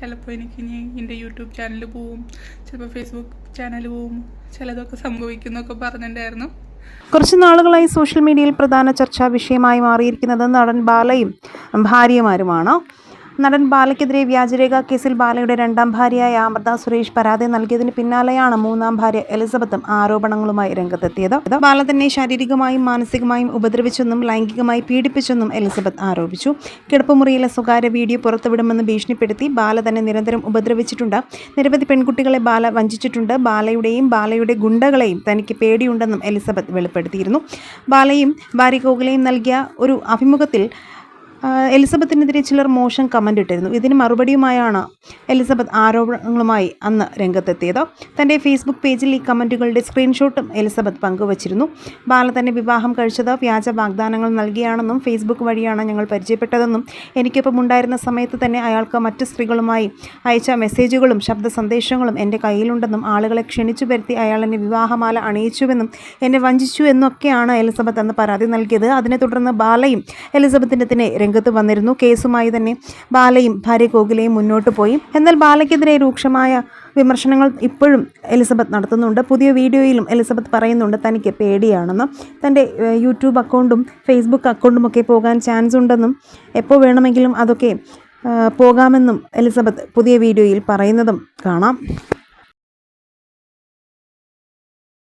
ചിലപ്പോൾ എനിക്ക് ഇനി എന്റെ യൂട്യൂബ് ചാനൽ പോവും ചിലപ്പോൾ ഫേസ്ബുക്ക് ചാനൽ പോവും ചിലതൊക്കെ സംഭവിക്കുന്നൊക്കെ പറഞ്ഞിട്ടുണ്ടായിരുന്നു. കുറച്ച് നാളുകളായി സോഷ്യൽ മീഡിയയിൽ പ്രധാന ചർച്ചാ വിഷയമായി മാറിയിരിക്കുന്നത് നടൻ ബാലയും ഭാര്യമാരുമാണ് നടൻ ബാലയ്ക്കെതിരെ വ്യാജരേഖ കേസിൽ ബാലയുടെ രണ്ടാം ഭാര്യയായ അമൃത സുരേഷ് പരാതി നൽകിയതിന് പിന്നാലെയാണ് മൂന്നാം ഭാര്യ എലിസബത്തും ആരോപണങ്ങളുമായി രംഗത്തെത്തിയത്. ബാല തന്നെ ശാരീരികമായും മാനസികമായും ഉപദ്രവിച്ചെന്നും ലൈംഗികമായി പീഡിപ്പിച്ചെന്നും എലിസബത്ത് ആരോപിച്ചു. കിടപ്പുമുറിയിലെ സ്വകാര്യ വീഡിയോ പുറത്തുവിടുമെന്ന് ഭീഷണിപ്പെടുത്തി ബാല തന്നെ നിരന്തരം ഉപദ്രവിച്ചിട്ടുണ്ട്. നിരവധി പെൺകുട്ടികളെ ബാല വഞ്ചിച്ചിട്ടുണ്ട്. ബാലയുടെയും ബാലയുടെ ഗുണ്ടകളെയും തനിക്ക് പേടിയുണ്ടെന്നും എലിസബത്ത് വെളിപ്പെടുത്തിയിരുന്നു. ബാലയും ഭാര്യ കോകുലയും നൽകിയ ഒരു അഭിമുഖത്തിൽ എലിസബത്തിനെതിരെ ചിലർ മോശം കമന്റ് ഇട്ടിരുന്നു. ഇതിന് മറുപടിയുമായാണ് എലിസബത്ത് ആരോപണങ്ങളുമായി അന്ന് രംഗത്തെത്തിയത്. തന്റെ ഫേസ്ബുക്ക് പേജിൽ ഈ കമന്റുകളുടെ സ്ക്രീൻഷോട്ടും എലിസബത്ത് പങ്കുവച്ചിരുന്നു. ബാല തന്നെ വിവാഹം കഴിച്ചത് വ്യാജ വാഗ്ദാനങ്ങൾ നൽകിയാണെന്നും ഫേസ്ബുക്ക് വഴിയാണ് ഞങ്ങൾ പരിചയപ്പെട്ടതെന്നും എനിക്കൊപ്പം ഉണ്ടായിരുന്ന സമയത്ത് തന്നെ അയാൾക്ക് മറ്റ് സ്ത്രീകളുമായി അയച്ച മെസ്സേജുകളും ശബ്ദ സന്ദേശങ്ങളും എന്റെ കയ്യിലുണ്ടെന്നും ആളുകളെ ക്ഷണിച്ചു വരുത്തി അയാൾ എന്നെ വിവാഹമാല അണിയിച്ചുവെന്നും എന്നെ വഞ്ചിച്ചു എന്നൊക്കെയാണ് എലിസബത്ത് അന്ന് പരാതി നൽകിയത്. അതിനെ തുടർന്ന് ബാലയും എലിസബത്തിനെതിരെ രംഗത്ത് വന്നിരുന്നു. കേസുമായി തന്നെ ബാലയും ഭാര്യ കോകിലയും മുന്നോട്ട് പോയി. എന്നാൽ ബാലയ്ക്കെതിരെ രൂക്ഷമായ വിമർശനങ്ങൾ ഇപ്പോഴും എലിസബത്ത് നടത്തുന്നുണ്ട്. പുതിയ വീഡിയോയിലും എലിസബത്ത് പറയുന്നുണ്ട് തനിക്ക് പേടിയാണെന്ന്. തന്റെ യൂട്യൂബ് അക്കൗണ്ടും ഫേസ്ബുക്ക് അക്കൗണ്ടും ഒക്കെ പോകാൻ ചാൻസ് ഉണ്ടെന്നും എപ്പോൾ വേണമെങ്കിലും അതൊക്കെ പോകാമെന്നും എലിസബത്ത് പുതിയ വീഡിയോയിൽ പറയുന്നതും കാണാം.